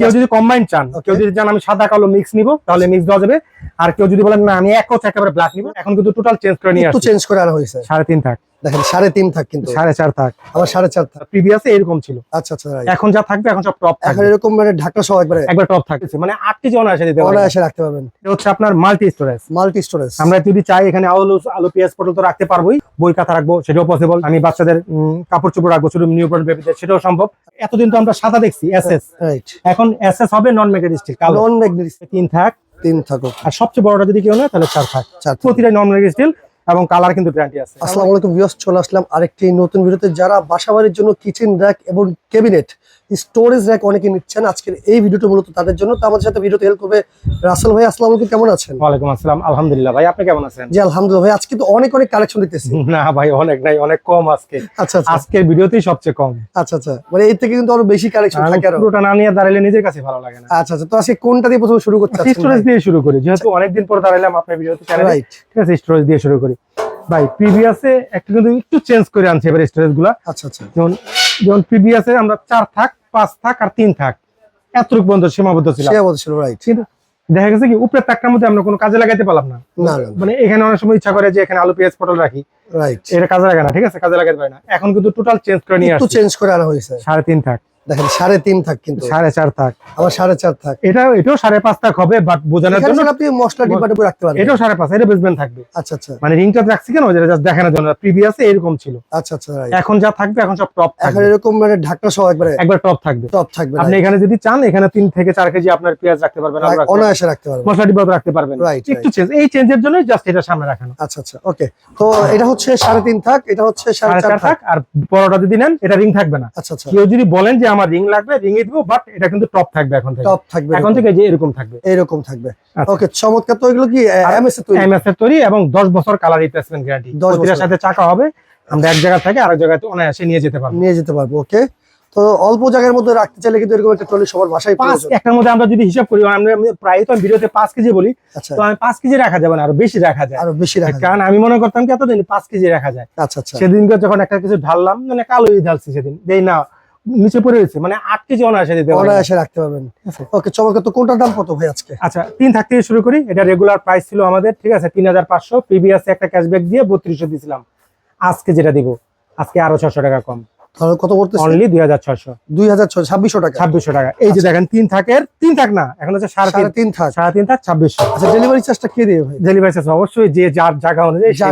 কেউ যদি কম্বাইন চান কেউ যদি চান আমি সাদা কালো মিক্স নিব তাহলে মিক্স দেওয়া যাবে। আর কেউ যদি বলেন না আমি এক হচ্ছে একেবারে ব্ল্যাক নিব এখন কিন্তু টোটাল চেঞ্জ করে নিয়ে চেঞ্জ করে আনা হয়েছে। সাড়ে তিন থাক। দেখেন সাড়ে তিন থাক কিন্তু। সাড়ে চার থাক। আবার সাড়ে চার থাক। প্রিভিয়াসে এরকম ছিল। আচ্ছা আচ্ছা এখন যা থাকবে এখন সব টপ এখন এরকম মানে ঢাকা সহ একবারে একবার টপ থাকছে মানে আট কেজি অনায়াসে দিতে পারবেন। অনায়াসে রাখতে পারবেন। এটা হচ্ছে আপনার মাল্টি স্টোরেজ মাল্টি স্টোরেজ আমরা যদি চাই এখানে আলু আলু পেঁয়াজ পটল তো রাখতে পারবোই। বই খাতা রাখব সেটাও পসিবল আমি বাচ্চাদের কাপড় চোপড় রাখব শুধু নিউ বর্ন বেবিদের সেটাও সম্ভব। এতদিন তো আমরা সাদা দেখছি এসএস রাইট এখন এসএস হবে নন ম্যাগনেটিক কালো। নন ম্যাগনেটিক তিন থাক। তিন থাকুক। আর সবচেয়ে বড়টা যদি কেউ নেয় তাহলে চার থাক। প্রতিটাই নন ম্যাগনেটিক এবং কালার কিন্তু গ্যারান্টি আছে। আসসালামু আলাইকুম ভিউয়ার্স, চলে আসলাম আরেকটি নতুন ভিডিওতে। যারা বাসাবাড়ির জন্য কিচেন র্যাক এবং ক্যাবিনেট স্টোরেজ র্যাক অনেকে নিচ্ছেন আজকের এই ভিডিওটা মূলত তাদের জন্য। তো আমাদের সাথে ভিডিওতে হেল্প করবে রাসেল ভাই। আসসালামু আলাইকুম কেমন আছেন? ওয়ালাইকুম আসসালাম। আলহামদুলিল্লাহ। ভাই আপনি কেমন আছেন? জি আলহামদুলিল্লাহ ভাই। আজকে তো অনেক অনেক কালেকশন দিতেছি। না ভাই অনেক নাই অনেক কম আজকে। আচ্ছা আচ্ছা। আজকের ভিডিওতেই সবচেয়ে কম। আচ্ছা আচ্ছা। মানে এর থেকে কিন্তু আরও বেশি কালেকশন থাকে আরও। পুরোটা না নিয়ে দাঁড়াইলে নিজের কাছে ভালো লাগে না। আচ্ছা আচ্ছা। তো আজকে কোনটা দিয়ে প্রথমে শুরু করতে স্টোরেজ দিয়ে শুরু করি। যেহেতু অনেকদিন পর দাঁড়াইলাম আপনার ভিডিওতে চ্যানেলে রাইট ঠিক আছে স্টোরেজ দিয়ে শুরু করি। ভাই প্রিভিয়াসে একটা কিন্তু একটু চেঞ্জ করে আনছে এবার স্টোরেজগুলা। আচ্ছা আচ্ছা। যেমন যেমন প্রিভিয়াসে আমরা চার থাক পাঁচ থাক আর তিন থাক। এতটুকু পর্যন্ত সীমাবদ্ধ ছিল। রাইট দেখা গেছে কি উপরের তাকটার মধ্যে আমরা কোনো কাজে লাগাইতে পারলাম না। মানে এখানে অনেক সময় ইচ্ছা করে যে এখানে আলু পেঁয়াজ পটল রাখি। রাইট এটা কাজে লাগে না ঠিক আছে? কাজে লাগাতে পারে না। এখন কিন্তু টোটাল চেঞ্জ করে নিয়ে আসছে। চেঞ্জ করে আনা হয়েছে। সাড়ে তিন থাক। দেখেন সাড়ে তিন থাক কিন্তু। সাড়ে চার থাক। আবার সাড়ে চার থাক। এটা এটাও সাড়ে পাঁচ থাক হবে বাট বোঝানোর জন্য আপনি মশলা রাখতে পারবেন। এটাও সাড়ে পাঁচ এটা বেসমেন্ট থাকবে। আচ্ছা আচ্ছা। মানে রিংটা রাখছি কেন? যেটা জাস্ট দেখানোর জন্য। প্রিভিয়াসে এরকম ছিল। আচ্ছা আচ্ছা এখন যা থাকবে এখন সব টপ এখন এরকম মানে সহ একবারে একবার টপ থাকবে। টপ থাকবে আপনি এখানে যদি চান এখানে তিন থেকে চার কেজি আপনার পেঁয়াজ রাখতে পারবেন অনায়াসে রাখতে পারবেন। মশলা ডিব্বা রাখতে পারবেন। একটু চেঞ্জ এই চেঞ্জের জন্য জাস্ট এটা সামনে রাখানো। আচ্ছা আচ্ছা ওকে তো এটা হচ্ছে সাড়ে তিন থাক এটা হচ্ছে সাড়ে চার থাক। থাক আর বড়টা যদি নেন এটা রিং থাকবে না। আচ্ছা আচ্ছা। কেউ যদি বলেন যে আমার রিং লাগবে রিং এ দিব বাট এটা কিন্তু টপ থাকবে এখন থেকে। টপ থাকবে এখন থেকে যে এরকম থাকবে। এরকম থাকবে। আচ্ছা। ওকে চমৎকার। তো এগুলো কি এমএস এর তৈরি? এমএস এর তৈরি এবং দশ বছর কালার রিপ্লেসমেন্ট গ্যারান্টি 10 বছর। প্রতিটার সাথে চাকা হবে আমরা এক জায়গা থেকে আরেক জায়গায় অনায়াসে নিয়ে যেতে পারব। নিয়ে যেতে পারব ওকে তো অল্প জায়গার মধ্যে রাখতে চাইলে কিন্তু এরকম একটা ট্রলি সবার বাসায় পাঁচ একটার মধ্যে আমরা যদি হিসাব করি আমরা প্রায় তো আমি ভিডিওতে পাঁচ কেজি বলি আচ্ছা। তো আমি পাঁচ কেজি রাখা যাবে না আরও বেশি রাখা যায়। আরও বেশি রাখা কারণ আমি মনে করতাম কি এতদিন পাঁচ কেজি রাখা যায়। আচ্ছা আচ্ছা। সেদিনকে যখন একটা কিছু ঢাললাম মানে কালোই ঢালছি সেদিন। যেই না নিচে পড়ে রয়েছে মানে আট কেজি অনায়াসে দিতে অনায়াসে রাখতে পারবেন। আচ্ছা। ওকে চমৎকার। তো কোনটার দাম কত ভাই আজকে? আচ্ছা তিন থাক থেকে শুরু করি এটা রেগুলার প্রাইস ছিল আমাদের ঠিক আছে? তিন হাজার পাঁচশো প্রিভিয়াস একটা ক্যাশব্যাক দিয়ে বত্রিশশো দিয়েছিলাম আজকে যেটা দিব আজকে আরও ছশো টাকা কম। তাহলে কত করতেছে অনলি দুই হাজার ছশো দুই হাজার ছয় ছাব্বিশশো টাকা। ছাব্বিশশো টাকা। এই যে দেখেন তিন থাকের তিন থাক না এখন হচ্ছে সাড়ে তিন তিন থাক। সাড়ে তিন থাক ছাব্বিশশো। আচ্ছা ডেলিভারি চার্জটা কে ভাই? ডেলিভারি চার্জ অবশ্যই যে যার জায়গা অনুযায়ী সে।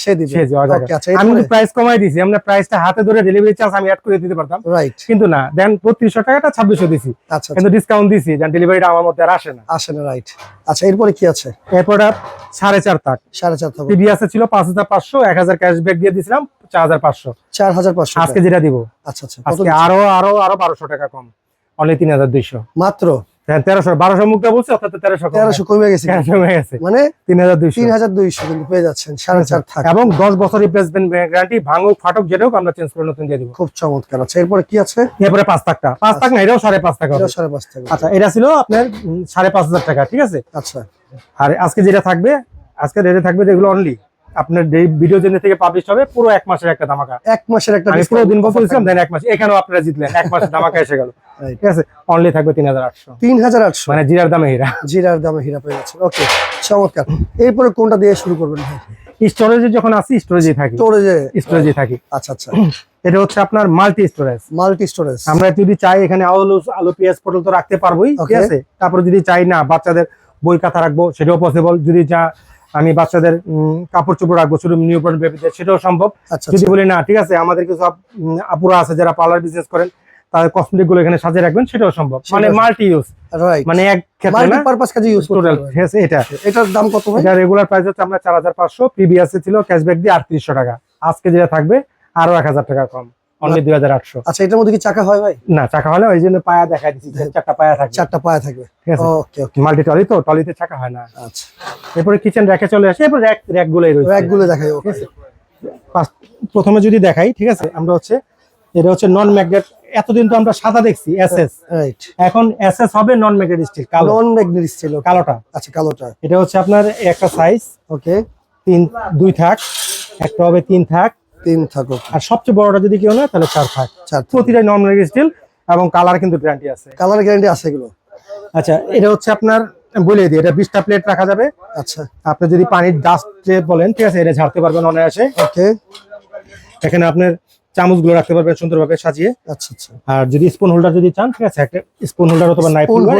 সে দিবে। আচ্ছা আমি প্রাইস কমাই দিয়েছি আমরা প্রাইসটা হাতে ধরে ডেলিভারি চার্জ আমি অ্যাড করে দিতে পারতাম। রাইট কিন্তু না বত্রিশশো টাকাটা ছাব্বিশশো দিছি। আচ্ছা আচ্ছা। কিন্তু ডিসকাউন্ট দিছি ডেলিভারিটা আমার মধ্যে আর আসে না। আসে না রাইট আচ্ছা এরপরে কি আছে? এরপরে সাড়ে চার তাক। সাড়ে চার তাক। টিভি আছে ছিল পাঁচ হাজার পাঁচশো এক হাজার ক্যাশব্যাক দিয়ে দিয়েছিলাম চার হাজার পাঁচশো। চার হাজার পাঁচশো আজকে যেটা দিব। আচ্ছা আচ্ছা। আজকে আরও আরও আরও বারোশো টাকা কম। অনেক তিন হাজার দুইশো। মাত্র? তেরোশো বারোশো মুখটা বলছি অর্থাৎ তেরোশো তেরোশো কমে গেছে হয়ে গেছে। মানে তিন হাজার দুইশো। তিন হাজার দুইশো কিন্তু পেয়ে যাচ্ছেন সাড়ে চার থাক। এবং দশ বছর রিপ্লেসমেন্ট গ্যারান্টি ভাঙুক ফাটক যেটা হোক আমরা চেঞ্জ করে নতুন দিয়ে দিব। খুব চমৎকার। আচ্ছা এরপরে কি আছে? এরপরে পাঁচ টাকা পাঁচ টাকা না এটাও সাড়ে পাঁচ টাকা। সাড়ে পাঁচ থাকবে আচ্ছা এটা ছিল আপনার সাড়ে পাঁচ হাজার টাকা ঠিক আছে? আচ্ছা। আর আজকে যেটা থাকবে আজকে রেটে থাকবে যেগুলো অনলি আপনার ভিডিও জেনে থেকে পাবলিশ হবে পুরো এক মাসের একটা ধামাকা। এক মাসের একটা আমি পুরো দিন offer বলছিলাম দেন এক মাস এখানেও আপনারা জিতলেন। এক মাসের ধামাকা এসে গেল। ঠিক আছে? অনলি থাকবে তিন হাজার আটশো। তিন হাজার আটশো। মানে জিরার দামে হীরা। জিরার দামে হীরা পেয়ে যাচ্ছেন। ওকে চমৎকার। এরপরে কোনটা দিয়ে শুরু করবেন স্টোরেজে যখন আসি স্টোরেজে থাকি। স্টোরেজে স্টোরেজে থাকি। আচ্ছা আচ্ছা। এটা হচ্ছে আপনার মাল্টি স্টোরেজ মাল্টি স্টোরেজ আমরা যদি চাই এখানে আলু আলু পেঁয়াজ পটল তো রাখতে পারবোই ঠিক আছে? তারপরে যদি চাই না বাচ্চাদের বই খাতা রাখব সেটাও পসিবল যদি যা আমি বাচ্চাদের কাপড় চোপড় রাখব শুধু নিউ বর্ন বেবিদের সেটাও সম্ভব। আচ্ছা যদি আচ্ছা বলি না ঠিক আছে আমাদের কিছু আপুরা আছে যারা পার্লার বিজনেস করেন তাদের কসমেটিকগুলো এখানে সাজিয়ে রাখবেন সেটাও সম্ভব। মানে মাল্টি ইউজ মানে এক ক্ষেত্রে না? পারপাস কাজে ইউজ টোটাল। আছে এটা। এটার দাম কত ভাই? এটা রেগুলার প্রাইস হচ্ছে আমরা চার হাজার পাঁচশো প্রিভিয়াস ছিল ক্যাশব্যাক দিয়ে আটত্রিশশো টাকা। আজকে যেটা থাকবে আরও এক হাজার টাকা কম। অনলি দুই হাজার আটশো। আচ্ছা এটার মধ্যে কি চাকা হয় ভাই? না চাকা হলে ওই জন্য পায়া দেখা দিচ্ছি চারটা পায়া থাকবে। চারটা পায়া থাকবে। ঠিক আছে? ওকে ওকে মাল্টি টলি তো টলিতে চাকা হয় না। আচ্ছা। এরপরে কিচেন র্যাকে চলে আসে এরপর র্যাক র্যাক গুলোই রয়েছে র্যাকগুলো দেখাই ওকে প্রথমে যদি দেখাই ঠিক আছে আমরা হচ্ছে এটা হচ্ছে নন ম্যাগনেট এতদিন তো আমরা সাদা দেখছি এসএস রাইট এখন এসএস হবে নন ম্যাগনেট স্টিল কালো। নন ম্যাগনেটিক ছিল কালোটা। আচ্ছা কালোটা। এটা হচ্ছে আপনার একটা সাইজ ওকে তিন দুই থাক একটা হবে তিন থাক তিন থাকুক। আর সবচেয়ে বড়টা যদি কেউ নেয় তাহলে চার থাক। চার প্রতিটাই ম্যাগনেট স্টিল এবং কালার কিন্তু গ্যারান্টি আছে। কালার গ্যারান্টি আছে এগুলো। আচ্ছা এটা হচ্ছে আপনার বলে দিই এটা বিশটা প্লেট রাখা যাবে। আচ্ছা। আপনি যদি পানির ডাস্টে বলেন ঠিক আছে এটা ঝাড়তে পারবেন অনায়াসে। ওকে। এখানে আপনার চামচগুলো রাখতে পারবেন সুন্দরভাবে সাজিয়ে। আচ্ছা আচ্ছা। আর যদি স্পুন হোল্ডার যদি চান ঠিক আছে একটা স্পুন হোল্ডার অথবা নাইফ হোল্ডার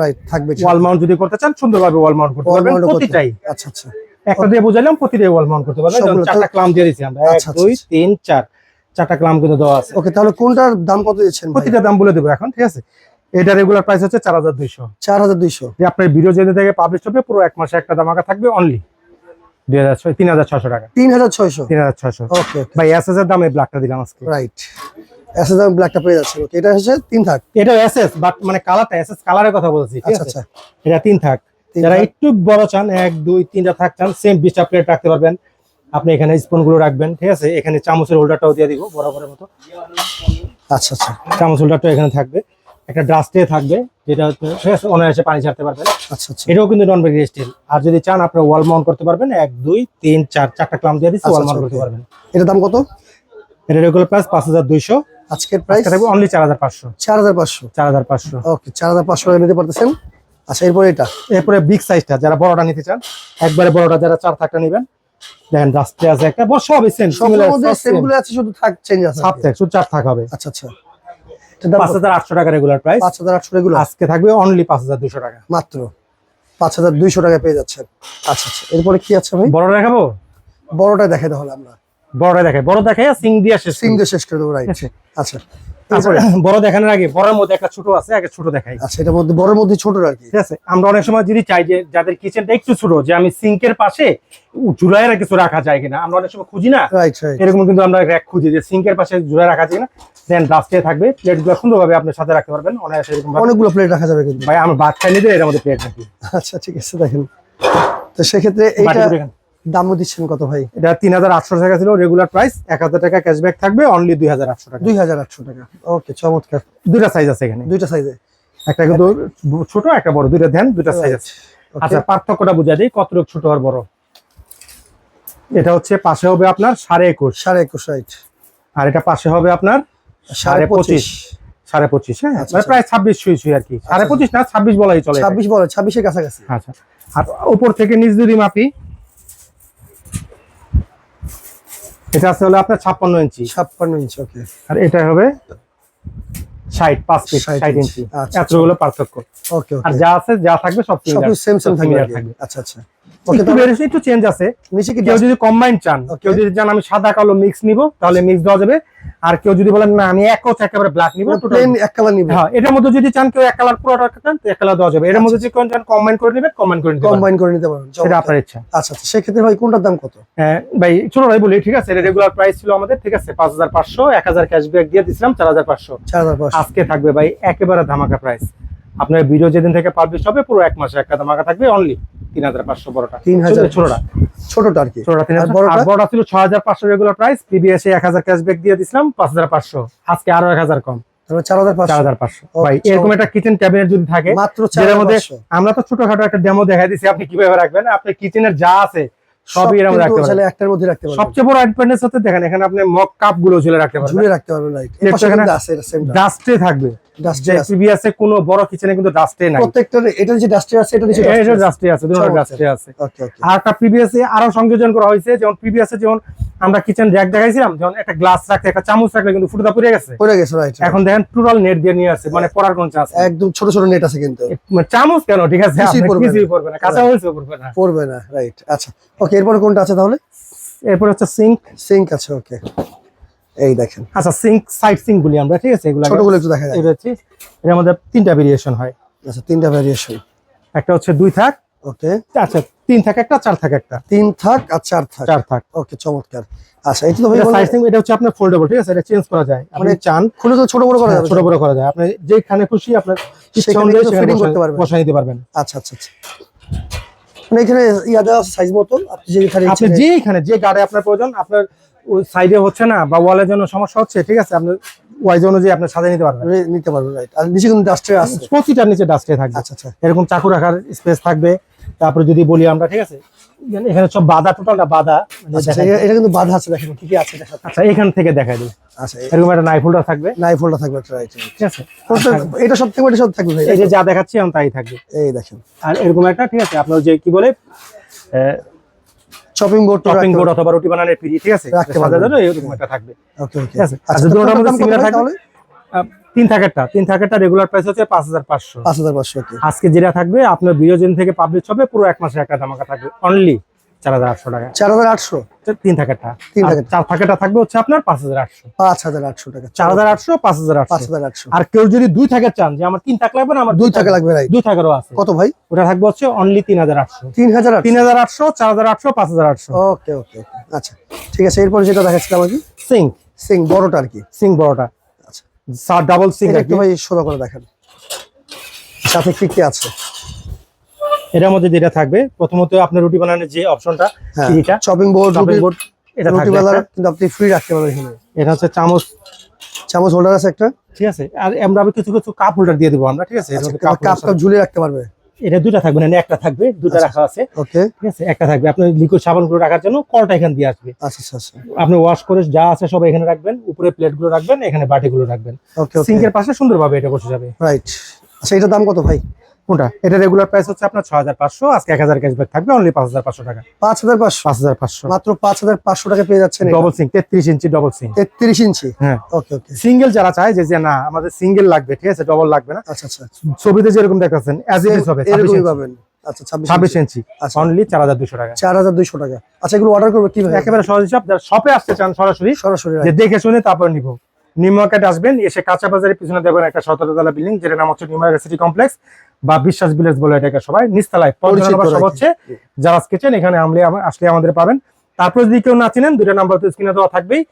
রাইট থাকবে। ওয়াল মাউন্ট যদি করতে চান সুন্দরভাবে ওয়াল মাউন্ট করতে পারবেন প্রতিটাই। আচ্ছা আচ্ছা। একটা দিয়ে বুঝাইলাম প্রতিটাই ওয়াল মাউন্ট করতে যেমন চারটা ক্লাম দিয়ে দিচ্ছি আমরা। এক আচ্ছা, আচ্ছা, দুই আচ্ছা। তিন চার। চারটা ক্লাম কিন্তু দেওয়া আছে। ওকে তাহলে কোনটার দাম কত দিচ্ছেন প্রতিটা দাম বলে দেবো এখন ঠিক আছে? এটা রেগুলার প্রাইস হচ্ছে চার হাজার দুইশো। চার হাজার দুইশো। আপনার ভিডিও যেদিন থেকে পাবলিশ হবে পুরো এক মাসে একটা দাম দামাকা থাকবে অনলি দুই হাজার ছয় তিন হাজার ছশো টাকা। তিন হাজার ছয়শো। তিন হাজার ছশো ওকে ভাই এস এস এর দামে ব্ল্যাকটা দিলাম আজকে। রাইট এস এস ব্ল্যাকটা পেয়ে যাচ্ছে ওকে এটা হচ্ছে তিন থাক। এটা এস এস বাট মানে কালারটা এস এস কালারের কথা বলছি ঠিক আচ্ছা আছে? আচ্ছা। এটা তিন থাক। যারা একটু বড় চান এক দুই তিনটা থাক চান সেম বিশটা প্লেট রাখতে পারবেন। আপনি এখানে স্পুনগুলো রাখবেন ঠিক আছে? এখানে চামচের হোল্ডারটাও দিয়ে দিব বরাবরের মতো। আচ্ছা আচ্ছা। চামচ হোল্ডারটা এখানে থাকবে। একটা ড্রাস্টে থাকবে যেটা হচ্ছে ঠিক আছে? অনায়াসে পানি ছাড়তে পারবেন। আচ্ছা আচ্ছা। এটাও কিন্তু নন ব্রেক স্টিল আর যদি চান আপনার ওয়াল মাউন্ট করতে পারবেন। এক দুই তিন চার চারটা ক্লাম দিয়ে দিচ্ছি আচ্ছা, ওয়াল মাউন্ট আচ্ছা, করতে পারবেন। এটার দাম কত? এটা রেগুলার প্রাইস পাঁচ হাজার দুইশো। আজকের প্রাইস থাকবে অনলি চার হাজার পাঁচশো। চার হাজার পাঁচশো। চার হাজার পাঁচশো। ওকে চার হাজার পাঁচশো নিতে পারতেছেন? আচ্ছা এরপরে এটা? এরপরে বিগ সাইজটা যারা বড়টা নিতে চান একবারে বড়টা যারা চার থাকটা নেবেন দেখেন রাস্তে আছে একটা বড় সবই সেম সেমগুলো আছে শুধু থাক চেঞ্জ আছে। সাত থাক শুধু চার থাক হবে। আচ্ছা আচ্ছা। পাঁচ হাজার আটশো টাকা রেগুলার প্রাইস পাঁচ হাজার আটশো এগুলো আজকে থাকবে অনলি পাঁচ হাজার দুশো টাকা। মাত্র। পাঁচ হাজার দুইশো টাকা পেয়ে যাচ্ছেন। আচ্ছা আচ্ছা। এরপরে কি আছে ভাই? বড় দেখাবো? বড়টা দেখাই তাহলে আমরা। বড়টা দেখাই। বড় দেখাই সিং দিয়ে শেষ সিং দিয়ে শেষ করে দেবো রাইট আচ্ছা। তারপরে? বড় দেখানোর আগে বড়ের মধ্যে একটা ছোট আছে আগে ছোট দেখাই। আচ্ছা মধ্যে বড়ের মধ্যে ছোট আর কি। ঠিক আছে আমরা অনেক সময় যদি চাই যে যাদের কিচেনটা একটু ছোট যে আমি সিঙ্কের পাশে কিছু রাখা যায় কিনা আমরা অনেক সময় খুঁজি না। এরকম কিন্তু আমরা র্যাক খুঁজি যে সিঙ্কের পাশে জুলাই রাখা যায় কিনা দেন ডাস্টে থাকবে প্লেটগুলো সুন্দরভাবে আপনার সাথে রাখতে পারবেন অনায়াসে এরকম অনেকগুলো প্লেট রাখা যাবে কিন্তু। ভাই আমার নিতে এর মধ্যে প্লেট রাখি আচ্ছা ঠিক আছে দেখেন। তো সেক্ষেত্রে এইটা। দামও দিচ্ছেন কত ভাই? এটা তিন হাজার আটশো টাকা ছিল রেগুলার প্রাইস এক হাজার টাকা ক্যাশব্যাক থাকবে অনলি দুই হাজার আটশো টাকা। দুই হাজার আটশো টাকা। ওকে চমৎকার। দুইটা সাইজ আছে এখানে। দুইটা সাইজে একটা কিন্তু ছোট একটা বড়। দুইটা দেন দুইটা সাইজ আছে। আচ্ছা পার্থক্যটা বুঝা দিই কতটুকু ছোট আর বড়? এটা হচ্ছে পাশে হবে আপনার সাড়ে একুশ। সাড়ে একুশ রাইট আর এটা পাশে হবে আপনার সাড়ে পঁচিশ। সাড়ে পঁচিশ হ্যাঁ? আচ্ছা, মানে প্রায় ছাব্বিশ ছুঁই ছুঁই আর কি। সাড়ে পঁচিশ না ছাব্বিশ বলাই চলে ছাব্বিশ বলে ছাব্বিশের কাছাকাছি। আচ্ছা। আর উপর থেকে নিচ যদি মাপি এটা আছে হলো আপনার ছাপ্পান্ন ইঞ্চি। ছাপ্পান্ন ইঞ্চি ওকে আর এটা হবে ষাট পাঁচ ফিট 60 ষাট ইঞ্চি। ইঞ্চি। আচ্ছা, এতগুলো পার্থক্য। ওকে আর যা আছে যা থাকবে সব সেম সেম থাকবে আচ্ছা আচ্ছা। ওকে একটু variation, একটু চেঞ্জ আছে। নিচে কি কেউ যদি কম্বাইন চান. কেউ যদি চান আমি সাদা কালো মিক্স নিব তাহলে মিক্স দেওয়া যাবে। আর কেউ যদি বলেন না আমি এক কোচ একেবারে ব্ল্যাক নিব প্লেন এক কালার নিবে। হ্যাঁ এটার মধ্যে যদি চান কেউ এক কালার পুরোটা চান তো এক কালার দেওয়া যাবে। এর মধ্যে যদি কেউ চান কম্বাইন করে নেবেন কম্বাইন করে নিতে পারবেন। কম্বাইন করে নিতে পারবেন সেটা আপনার ইচ্ছা। আচ্ছা আচ্ছা সেক্ষেত্রে ভাই কোনটার দাম কত? হ্যাঁ, ভাই ছোট ভাই বলি ঠিক আছে? এটা রেগুলার প্রাইস ছিল আমাদের ঠিক আছে? পাঁচ হাজার পাঁচশো এক হাজার ক্যাশব্যাক দিয়ে দিছিলাম চার হাজার পাঁচশো। চার হাজার পাঁচশো। আজকে থাকবে ভাই একেবারে ধামাকা প্রাইস আপনার ভিডিও যেদিন থেকে পাবলিশ হবে পুরো এক মাসে একটা ধামাকা থাকবে অনলি তিন হাজার পাঁচশো বড়টা। 3,500 ছোটটা ছোটটা আর কি। বড়টা? ছিল ছয় হাজার পাঁচশো রেগুলার প্রাইস প্রিভিয়াসে এক হাজার ক্যাশব্যাক দিয়ে দিছিলাম পাঁচ হাজার পাঁচশো। আজকে আরও এক হাজার কম। এরকম একটা কিচেন ক্যাবিনেট যদি থাকে আমরা তো ছোটখাটো একটা ডেমো দেখাই আপনি কীভাবে রাখবেন? আপনার কিচেনের যা আছে সবই এর মধ্যে রাখতে পারবেন। একটার মধ্যে রাখতে পারবেন। সবচেয়ে বড় অ্যাডভান্টেজ হচ্ছে দেখেন এখানে আপনি মক কাপগুলো ঝুলে রাখতে পারবেন। ঝুলে রাখতে পারবেন রাইট ডাস্টে থাকবে। ডাস্টে যে আছে। প্রিভিয়াসে কোনো বড় কিচেনে কিন্তু ডাস্টে নাই। প্রত্যেকটার এটা যে ডাস্টে আছে এটা নিচে এটা ডাস্টে আছে। দুটো ডাস্টে আছে। ওকে ওকে আর একটা প্রিভিয়াসে আরও সংযোজন করা হয়েছে যেমন প্রিভিয়াসে যেমন আমরা কিচেন র্যাক দেখাইছিলাম যেমন একটা গ্লাস একটা চামচ রাখলে কিন্তু ফুটটা পড়ে গেছে। পড়ে গেছে রাইট এখন দেখেন টোটাল নেট দিয়ে নিয়ে আসছে মানে পড়ার কোন চান্স একদম ছোট ছোট নেট আছে কিন্তু। মানে চামচ কেন ঠিক আছে? কিছুই পড়বে না। কিছুই পড়বে না কাঁচা মরিচও পড়বে না। পড়বে না রাইট আচ্ছা ওকে এরপরে কোনটা আছে তাহলে? এরপর হচ্ছে সিঙ্ক সিঙ্ক আছে ওকে এই দেখেন। আচ্ছা সিঙ্ক সাইড সিঙ্ক বলি আমরা ঠিক আছে? এগুলো ছোটগুলো একটু দেখা যায়। এটা হচ্ছে এর মধ্যে তিনটা ভেরিয়েশন হয়। আচ্ছা তিনটা ভ্যারিয়েশন একটা হচ্ছে দুই থাক ওকে। আচ্ছা তিন থাক একটা চার থাক একটা। তিন থাক আর চার থাক। চার থাক। ওকে চমৎকার। আচ্ছা এটা তো ভাই এটা হচ্ছে আপনার ফোল্ডেবল ঠিক আছে? এটা চেঞ্জ করা যায়। মানে চান খুলে তো ছোট বড় করা যাবে। ছোট বড় করা যায়। আপনি যেখানে খুশি আপনার ইচ্ছা অনুযায়ী বসায়- করতে পারবেন। নিতে পারবেন। আচ্ছা আচ্ছা আচ্ছা। মানে এখানে ইয়া দেওয়া সাইজ মতো আপনি যেখানে আপনি যেখানে যে গাড়ে আপনার প্রয়োজন আপনার ওই সাইডে হচ্ছে না বা ওয়ালের জন্য সমস্যা হচ্ছে ঠিক আছে? আপনি ওয়াইজ অনুযায়ী আপনি সাজিয়ে নিতে পারবেন। নিতে পারবেন রাইট আর নিচে কিন্তু ডাস্টে আছে প্রতিটার নিচে ডাস্টে থাকবে। আচ্ছা আচ্ছা। এরকম চাকু রাখার স্পেস থাকবে। তারপরে যদি বলি আমরা ঠিক আছে? এখানে- সব বাধা টোটালটা বাধা। মানে আচ্ছা এটা- এটা কিন্তু বাধা আছে দেখেন কি কি আছে দেখা আচ্ছা এখান থেকে দেখাই দিই। আচ্ছা এরকম একটা নাইফ হোল্ডার থাকবে। নাইফ হোল্ডার থাকবে রাইট ঠিক আছে? এটা সব থেকে এটা সব থাকবে এই যে যা দেখাচ্ছি এখন তাই থাকবে। এই দেখেন। আর এরকম একটা ঠিক আছে? আপনার যে কি বলে চপিং বোর্ড চপিং বোর্ড অথবা রুটি বানানোর পিড়ি ঠিক আছে? রাখতে যাবে। এরকম একটা থাকবে। ওকে ওকে ঠিক আছে? আচ্ছা দুটোর মধ্যে সিঙ্গেল থাকবে? তিন থাকেরটা। তিন থাকেরটা রেগুলার প্রাইস হচ্ছে পাঁচ হাজার পাঁচশো। পাঁচ হাজার পাঁচশো আজকে যেটা থাকবে আপনার বিয়োজন থেকে পাবলিশ হবে পুরো এক মাসে একটা ধামাকা থাকবে। অনলি চার হাজার আটশো টাকা। চার হাজার আটশো? তিন থাকেরটা। তিন আর চার থাকেরটা থাকবে হচ্ছে আপনার পাঁচ হাজার আটশো। পাঁচ হাজার আটশো টাকা। চার হাজার আটশো পাঁচ হাজার পাঁচ হাজার আটশো। আর কেউ যদি দুই থাকের চান যে আমার তিন থাক লাগবে না আমার দুই টাকা লাগবে রাইট দুই থাকেরও আছে। কত ভাই? ওটা থাকবে হচ্ছে অনলি তিন হাজার আটশো। তিন হাজার তিন হাজার আটশো চার হাজার আটশো পাঁচ হাজার আটশো। ওকে ওকে আচ্ছা ঠিক আছে এরপর যেটা দেখাচ্ছিলাম আর কি সিং। সিং বড়টা আর কি। সিং বড়টা। আচ্ছা। ডাবল সিং এটা একটু ভাই সোজা করে দেখেন। সাথে কি কি আছে? এটার মধ্যে যেটা থাকবে প্রথমত আপনার রুটি বানানোর যে অপশনটা এটা চপিং বোর্ড চপিং বোর্ড এটা রুটি একটা। কিন্তু আপনি ফ্রি রাখতে পারবেন এখানে। এটা হচ্ছে চামচ। চামচ হোল্ডার আছে একটা? ঠিক আছে? আর আমরা কিছু কিছু কাপ হোল্ডার দিয়ে দেবো আমরা ঠিক আছে? কাপ কাপ ঝুলিয়ে রাখতে পারবে? এটা দুটা থাকবে না একটা থাকবে দুটা আচ্ছা। রাখা আছে। ওকে ঠিক আছে? একটা থাকবে। আপনার লিকুইড সাবানগুলো রাখার জন্য কলটা এখানে দিয়ে আসবে। আচ্ছা আচ্ছা আচ্ছা। আপনি ওয়াশ করে যা আছে সব এখানে রাখবেন উপরে প্লেটগুলো রাখবেন এখানে বাটি গুলো রাখবেন সিঙ্কের পাশে সুন্দরভাবে এটা বসে যাবে। রাইট আচ্ছা এটার দাম কত ভাই? কোনটা? এটা রেগুলার প্রাইস হচ্ছে আপনার ছয় হাজার পাঁচশো আজকে এক হাজার ক্যাশব্যাক থাকবে অনলি পাঁচ হাজার পাঁচশো টাকা। পাঁচ হাজার পাঁচশো? পাঁচ হাজার পাঁচশো। মাত্র পাঁচ হাজার পাঁচশো টাকা পেয়ে যাচ্ছেন ডবল সিং তেত্রিশ ইঞ্চি ডবল সিং তেত্রিশ ইঞ্চি? হ্যাঁ। ওকে ওকে সিঙ্গেল যারা চায় যে যে না আমাদের সিঙ্গেল লাগবে ঠিক আছে ডবল লাগবে না। আচ্ছা আচ্ছা। ছবিতে যেরকম দেখাচ্ছেন অ্যাজ ইট ইজ হবে এরকমই পাবেন। আচ্ছা ছাব্বিশ ইঞ্চি। আচ্ছা। অনলি চার হাজার দুশো টাকা। চার হাজার দুইশো টাকা। আচ্ছা এগুলো অর্ডার করবে কীভাবে? একেবারে সহজ হিসাব যারা শপে আসতে চান সরাসরি সরাসরি দেখে শুনে তারপর নিব। নিউ মার্কেট আসবেন এসে কাঁচা বাজারের পিছনে দেখবেন একটা সতেরো তলা বিল্ডিং যেটা নাম হচ্ছে নিউ মার্কেট সিটি কমপ্লেক্স বা বিশ্বাস ভিলেজ বলে এটাকে সবাই নিস্তালায় সব হচ্ছে যারা কিচেন এখানে আমলে আসলে আমাদের পাবেন। তারপর যদি কেউ না চিনেন দুটা নাম্বার তো স্ক্রিনে দেওয়া থাকবেই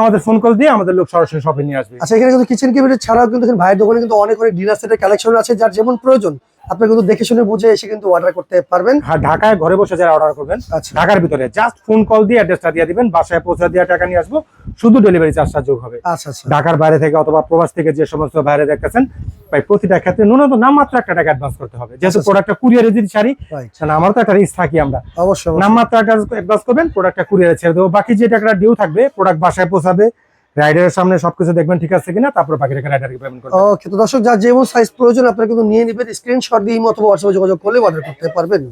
আমাদের ফোন কল দিয়ে আমাদের লোক সরাসরি শপে নিয়ে আসবে। আচ্ছা এখানে কিন্তু কিচেন কেবিনেট ছাড়াও কিন্তু ভাইয়ের দোকানে কিন্তু অনেক অনেক ডিনার সেটের কালেকশন আছে যার যেমন প্রয়োজন আপনি কিন্তু দেখে শুনে বুঝে এসে কিন্তু অর্ডার করতে পারবেন। আর ঢাকায় ঘরে বসে যারা অর্ডার করবেন আচ্ছা। ঢাকার ভিতরে জাস্ট ফোন কল দিয়ে অ্যাড্রেসটা দিয়ে দিবেন বাসায় পৌঁছে দিয়ে টাকা নিয়ে আসব শুধু ডেলিভারি চার্জটা যোগ হবে। আচ্ছা আচ্ছা। ঢাকার বাইরে থেকে অথবা প্রবাস থেকে যে সমস্ত বাইরে দেখতেছেন ভাই প্রতিটা ক্ষেত্রে ন্যূনতম নামমাত্র একটা টাকা অ্যাডভান্স করতে হবে। যেহেতু আচ্ছা, প্রোডাক্টটা কুরিয়ারে যদি ছাড়ি তাহলে আমারও তো একটা রিস্ক থাকি আমরা। অবশ্যই অবশ্যই। নামমাত্র একটা অ্যাডভান্স করবেন প্রোডাক্টটা কুরিয়ারে ছেড়ে দেবো। বাকি যে টাকাটা ডিউ থাকবে প্রোডাক্ট বাসায় পৌঁছাবে রাইডারের সামনে সবকিছু দেখবেন ঠিক আছে কিনা, তারপর বাকি টাকা রাইডারকে পেমেন্ট করবেন ওকে তো দর্শক, যার যেমন সাইজ প্রয়োজন, আপনারা কিন্তু নিয়ে নেবেন স্ক্রিনশট দিয়ে মতো হোয়াটসঅ্যাপে যোগাযোগ করলে অর্ডার করতে পারবেন।